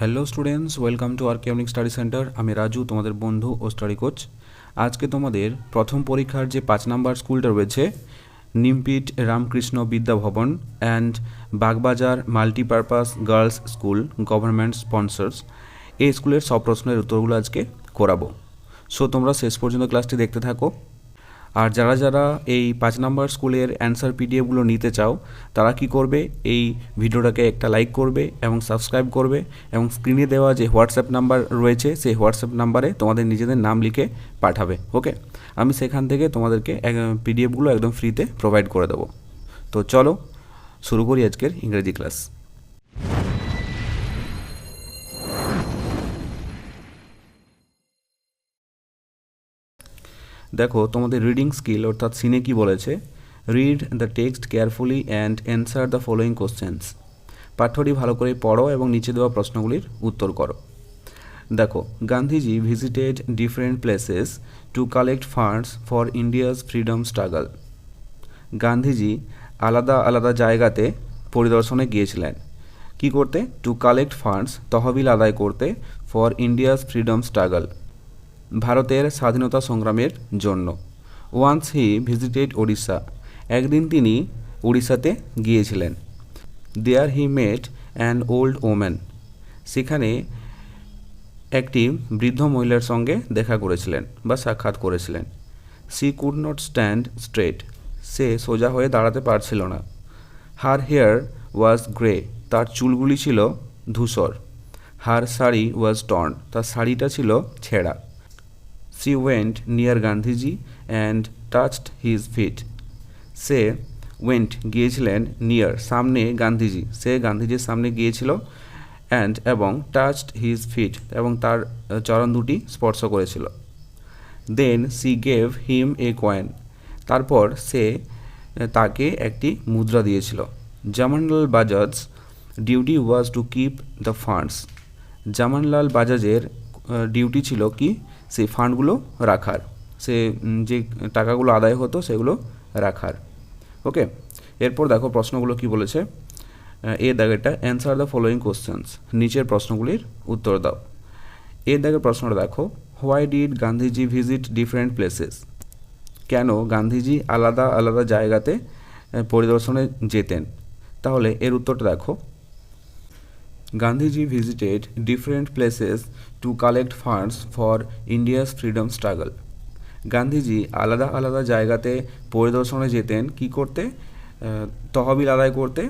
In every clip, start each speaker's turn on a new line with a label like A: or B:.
A: Hello students welcome to আর কেমনিক study centre আমি রাজু, তোমাদের বন্ধু ও স্টাডি কোচ আজকে তোমাদের প্রথম পরীক্ষার যে পাঁচ নাম্বার স্কুলটা রয়েছে, Nimpith Ramakrishna Vidya Bhavan and Bagbazar multipurpose girls school government sponsors এই স্কুলের সব প্রশ্নের উত্তরগুলো আজকে করাবো। সো তোমরা শেষ পর্যন্ত ক্লাসটি দেখতে থাকো। আর যারা যারা এই পাঁচ নাম্বার স্কুলের অ্যান্সার পিডিএফগুলো নিতে চাও, তারা কি করবে? এই ভিডিওটাকে একটা লাইক করবে এবং সাবস্ক্রাইব করবে এবং স্ক্রিনে দেওয়া যে হোয়াটসঅ্যাপ নাম্বার রয়েছে, সেই হোয়াটসঅ্যাপ নাম্বারে তোমাদের নিজেদের নাম লিখে পাঠাবে ওকে আমি সেখান থেকে তোমাদেরকে পিডিএফগুলো একদম ফ্রিতে প্রোভাইড করে দেবো। তো চলো, শুরু করি আজকের ইংরেজি ক্লাস দেখো, তোমাদের রিডিং স্কিল অর্থাৎ সিনে কি বলেছে? Read the text carefully and answer the following questions পাঠ্যটি ভালো করে পড়ো এবং নিচে দেওয়া প্রশ্নগুলির উত্তর করো। দেখো, Gandhiji visited different places to collect funds for India's freedom struggle Gandhiji আলাদা আলাদা জায়গাতে পরিদর্শনে গিয়েছিলেন। কি করতে? টু কালেক্ট ফান্ডস তহবিল আদায় করতে ফর ইন্ডিয়াস ফ্রিডম স্ট্রাগল ভারতের স্বাধীনতা সংগ্রামের জন্য। ওয়ান্স হি ভিজিটেড ওড়িশা একদিন তিনি উড়িষ্যাতে গিয়েছিলেন। There he met an old woman সেখানে একটি বৃদ্ধ মহিলার সঙ্গে দেখা করেছিলেন বা সাক্ষাৎ করেছিলেন। She could not stand straight সে সোজা হয়ে দাঁড়াতে পারছিল না। হার হেয়ার ওয়াজ গ্রে তার চুলগুলি ছিল ধূসর। হার শাড়ি ওয়াজ টর্ন তার শাড়িটা ছিল ছেঁড়া। She went near Gandhiji and touched his feet সে ওয়েন্ট গিয়েছিলেন নিয়ার সামনে গান্ধীজি সে গান্ধীজির সামনে গিয়েছিল অ্যান্ড এবং টাচড হিজ ফিট এবং তার চরণ দুটি স্পর্শ করেছিল। Then she gave him a coin তারপর সে তাকে একটি মুদ্রা দিয়েছিল। Jamnalal Bajaj duty was to keep the funds Jamnalal বাজাজের duty ছিল কি? সেই ফান্ডগুলো রাখার, সে যে টাকাগুলো আদায় হতো সেগুলো রাখার। ওকে? এরপর দেখো প্রশ্নগুলো কি বলেছে? এ দাগেরটা অ্যান্সার দ্য ফলোয়িং কোশ্চেন্স নিচের প্রশ্নগুলির উত্তর দাও। এ দাগের প্রশ্নটা দেখো why did Gandhiji visit different places কেন গান্ধীজি আলাদা আলাদা জায়গাতে পরিদর্শনে যেতেন? তাহলে এর উত্তরটা দেখো Gandhiji visited different places to collect funds for India's freedom struggle Gandhiji আলাদা আলাদা জায়গাতে পরিদর্শনে যেতেন কি করতে? তহবিল আদায় করতে।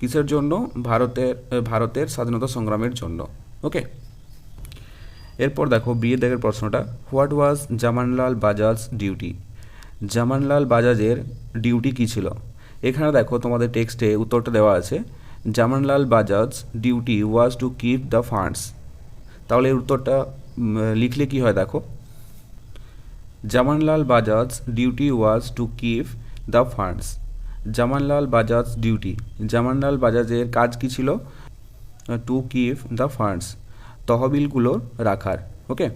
A: কিসের জন্য? ভারতের ভারতের স্বাধীনতা সংগ্রামের জন্য। ওকে এরপর দেখো বিয়ে দাগের প্রশ্নটা। What was Jamnalal Bajaj duty Jamnalal বাজাজের duty কী ছিল? এখানে দেখো তোমাদের টেক্সটে উত্তরটা দেওয়া আছে। Jamnalal Bajaj duty was to keep the funds তাহলে এর উত্তরটা লিখলে কি হয় দেখো? Jamnalal Bajaj duty was to keep the funds Jamnalal Bajaj duty Jamnalal বাজাজের কাজ কি ছিল? টু কিপ দ্য ফান্ডস তহবিলগুলো রাখার ওকে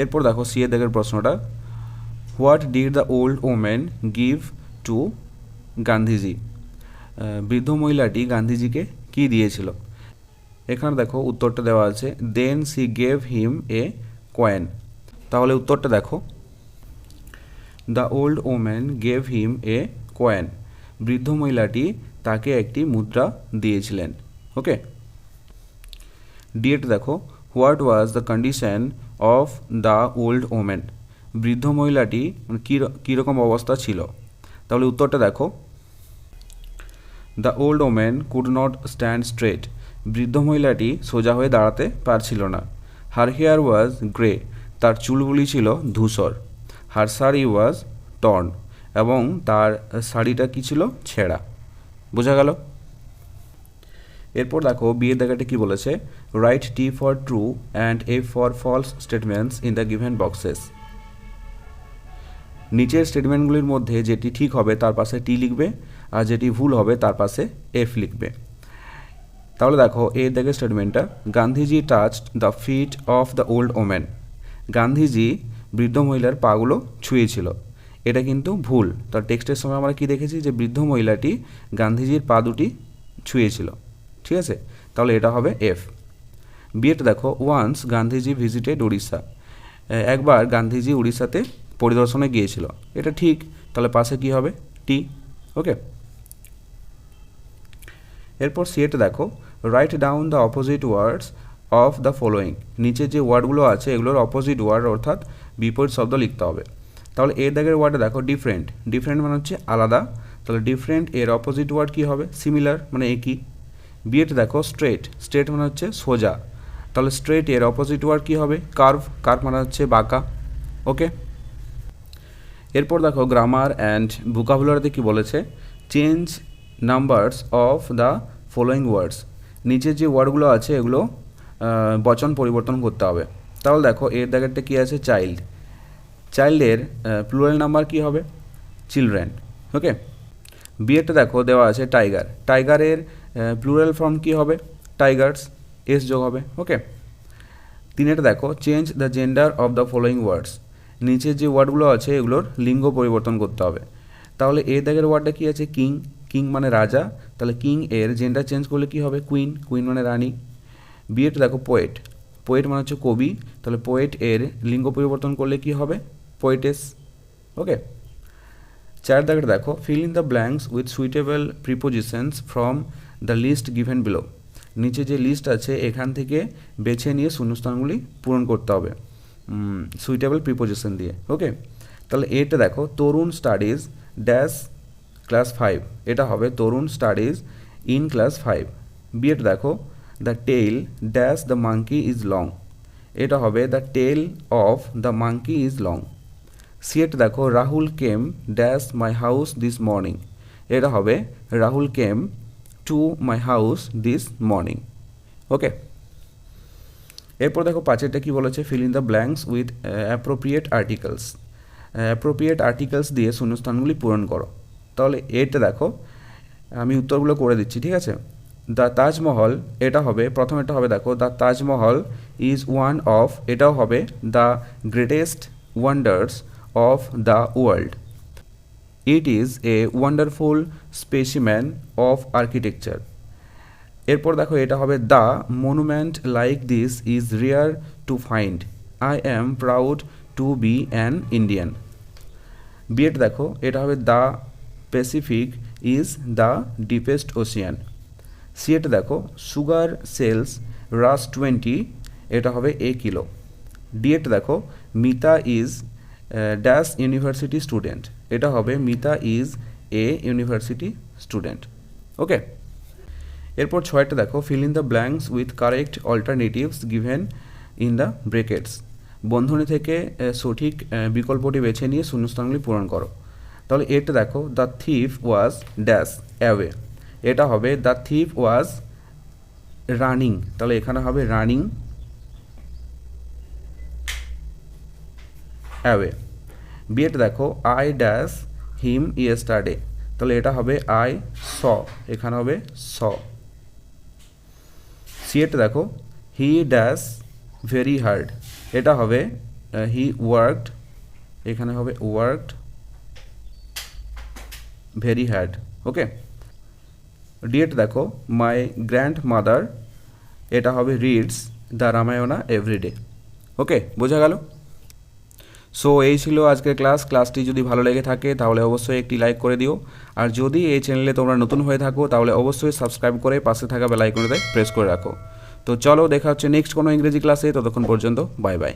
A: এরপর দেখো সিএ দেখের প্রশ্নটা। What did the old women give to Gandhiji বৃদ্ধ মহিলাটি গান্ধীজিকে কি দিয়েছিল? এখানে দেখো উত্তরটা দেওয়া আছে then she gave him a coin তাহলে উত্তরটা দেখো। The old woman gave him a coin বৃদ্ধ মহিলাটি তাকে একটি মুদ্রা দিয়েছিলেন। ওকে ডিএট দেখো what was the condition of the old women বৃদ্ধ মহিলাটি কী কীরকম অবস্থা ছিল? তাহলে উত্তরটা দেখো। The old women could not stand straight. বৃদ্ধ মহিলাটি সোজা হয়ে দাঁড়াতে পারছিল না। হার হেয়ার ওয়াজ গ্রে, তার চুলগুলি ছিল ধূসর। হার শাড়ি ওয়াজ টর্ন, এবং তার শাড়িটা কী ছিল? ছেঁড়া। বোঝা গেল? এরপর দেখো, বিয়ের দেখাটা কি বলেছে? Write T for true and F for false statements in the given boxes নিচের স্টেটমেন্টগুলির মধ্যে যেটি ঠিক হবে তার পাশে টি লিখবে আর যেটি ভুল হবে তার পাশে এফ লিখবে। তাহলে দেখো, এ দেখে স্টেটমেন্টটা Gandhiji touched the feet of the old woman Gandhiji বৃদ্ধ মহিলার পাগুলো ছুঁয়েছিল। এটা কিন্তু ভুল। তার টেক্সটের সময় আমরা কি দেখেছি? যে বৃদ্ধ মহিলাটি গান্ধীজির পা দুটি ছুঁয়েছিল। ঠিক আছে? তাহলে এটা হবে এফ বিয়েটা দেখো ওয়ান্স গান্ধীজি ভিজিটেড উড়িষ্যা একবার গান্ধীজি উড়িষ্যাতে পরিদর্শনে গিয়েছিল। এটা ঠিক, তাহলে পাশে কি হবে? টি ওকে এরপর সিএটা দেখো write down the opposite words of the following নিচে যে ওয়ার্ডগুলো আছে, এগুলোর অপোজিট ওয়ার্ড অর্থাৎ বিপরীত শব্দ লিখতে হবে। তাহলে এর দাগের ওয়ার্ডে দেখো ডিফারেন্ট ডিফারেন্ট মানে হচ্ছে আলাদা। তাহলে ডিফারেন্ট এর অপোজিট ওয়ার্ড কী হবে? সিমিলার মানে একই। বিয়েট দেখো স্ট্রেট স্ট্রেট মানে হচ্ছে সোজা। তাহলে স্ট্রেট এর অপোজিট ওয়ার্ড কী হবে? কার্ভ কার্ভ মানে হচ্ছে বাঁকা। ওকে এরপর দেখো গ্রামার অ্যান্ড ভোকাবুলারিতে কী বলেছে? Change numbers of the following words নিচে যে ওয়ার্ডগুলো আছে এগুলো বচন পরিবর্তন করতে হবে। তাহলে দেখো, এর দাগেরটা কী আছে? চাইল্ড চাইল্ডের প্লুরাল নাম্বার কী হবে? চিলড্রেন ওকে বিয়েটা দেখো, দেওয়া আছে টাইগার টাইগারের প্লুরাল ফর্ম কী হবে? টাইগার্স এস যোগ হবে। ওকে তিনেটা দেখো change the gender of the following words নিচে যে ওয়ার্ডগুলো আছে, এগুলোর লিঙ্গ পরিবর্তন করতে হবে। তাহলে এ দাগের ওয়ার্ডটা কী আছে? কিং। কিং মানে রাজা। তাহলে কিং এর জেন্ডার চেঞ্জ করলে কী হবে? কুইন কুইন মানে রানী। বিয়েটা দেখো পোয়েট পোয়েট মানে হচ্ছে কবি। তাহলে পোয়েট এর লিঙ্গ পরিবর্তন করলে কি হবে? পোয়েটেস ওকে চার দাগের দেখো fill in the blanks with suitable prepositions from the list given below নিচে যে লিস্ট আছে, এখান থেকে বেছে নিয়ে শূন্যস্থানগুলি পূরণ করতে হবে। সুইটেবল প্রিপোজিশন দিয়ে ওকে তাহলে এটা দেখো, Tarun studies dash class five এটা হবে Tarun studies in class five B দেখো the tail dash the monkey is long এটা হবে the tail of the monkey is long C দেখো Rahul came dash my house this morning এটা হবে Rahul came to my house this morning okay এরপর দেখো পাঁচেরটা কি বলেছে? Fill in the blanks with appropriate articles appropriate articles দিয়ে শূন্যস্থানগুলি পূরণ করো। তাহলে এটা দেখো, আমি উত্তরগুলো করে দিচ্ছি, ঠিক আছে? দ্য তাজমহল এটা হবে প্রথম এটা হবে দেখো the Taj Mahal is one of এটাও হবে the greatest wonders of the world it is a wonderful specimen of architecture এরপর দেখো এটা হবে the monument like this is rare to find I am proud to be an Indian B Ed দেখো, এটা হবে the Pacific is the deepest ocean CEAT দেখো sugar sells রাস twenty এটা হবে এ কিলো ডিএট দেখো Mita is dash university student এটা হবে Mita is a university student okay এরপর ছয়টা দেখো fill in the blanks with correct alternatives given in the brackets বন্ধনী থেকে সঠিক বিকল্পটি বেছে নিয়ে শূন্যস্থানগুলি পূরণ করো। তাহলে এটা দেখো the thief was dash away এটা হবে দ্য থিফ ওয়াজ রানিং তাহলে এখানে হবে রানিং অ্যাওয়ে বিয়েট দেখো আই ড্যাশ হিম ইয়েস্টারডে তাহলে এটা হবে আই স এখানে হবে স সিএট দেখো। হি ড্যাশ ভেরি হার্ড এটা হবে হি ওয়ার্কড এখানে হবে worked very hard okay D দেখো। মাই গ্র্যান্ড মাদার এটা হবে reads the Ramayana everyday okay বোঝা গেল? সো এই ছিল আজকের ক্লাস ক্লাসটি যদি ভালো লেগে থাকে, তাহলে অবশ্যই একটি লাইক করে দিও। আর যদি এই চ্যানেলে তোমরা নতুন হয়ে থাকো, তাহলে অবশ্যই সাবস্ক্রাইব করে পাশে থাকা বেল আইকনটাতে প্রেস করে রাখো। তো চলো, দেখা হচ্ছে নেক্সট কোনো ইংরেজি ক্লাসে ততক্ষণ পর্যন্ত বাই বাই